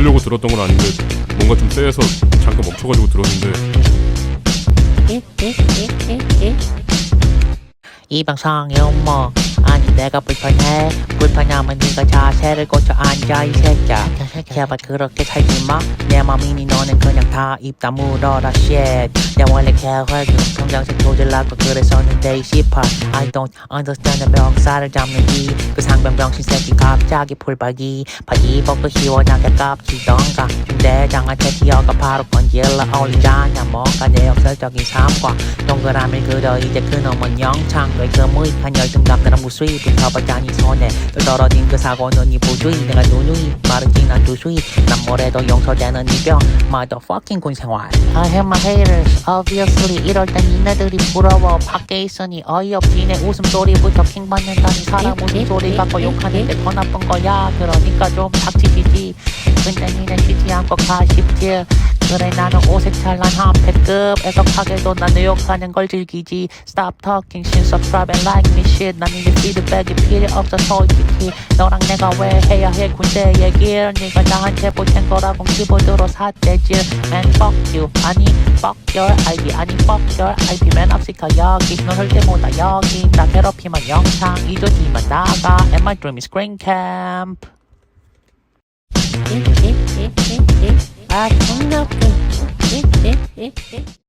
들으려고 들었던 건 아닌데 뭔가 좀 쎄해서 잠깐 멈춰가지고 들었는데. 이 음모 아니 내가 불편해. 불편하면 네가 자세를 고쳐 앉아 이 새끼야. 제발 그렇게 살지 마 내 맘이니 너는 그냥 다 입 다물어라 shit. 내 원래 계획은 평장색 조질라고 그랬었는데 이 씨발. I don't understand 내 멱살을 잡는 이그 상병병신 새끼 갑자기 풀박이. 바지 벗고 시원하게 깝치던가. 중대장한테 기어가 바로 건질러 올리자냐 뭔가 내 역설적인 삶과 동그라미 그려. 이제 그놈은 영창 왜그 무익한 열등감들은 무수히 붙어버자니 손에 또 떨어진 그 사고는 이 부주의 내가 누누이 말은 진한 두수이 난 뭐래도 용서되는 이병 motherfucking 군생활. I have my haters obviously. 이럴 땐 니네들이 부러워. 밖에 있으니 어이없지 내 웃음소리부터 킹받는다니 사람 웃음소리 갖고 욕하는데 더 나쁜 거야. 그러니까 좀 닥치시지. 근데 니네 쉬지 않고 가십지 그래 나는 오색찬란 한 패급. 애석하게도 난내 욕하는 걸 즐기지. Stop talking shit subscribe and like me shit. 난 이제 피드백이 필요 없어 솔직히. 너랑 내가 왜 해야 해 군대 얘기를 네가 나한테 보탠 거라고 키보드로 삿대질. Man fuck you. 아니 fuck your IP 아니 fuck your IP 맨 앞시카 여기. 넌 절대 못와 여기. 나 괴롭히면 영상 이도지만 나가. And my dream is screen camp 아 존나 웃겨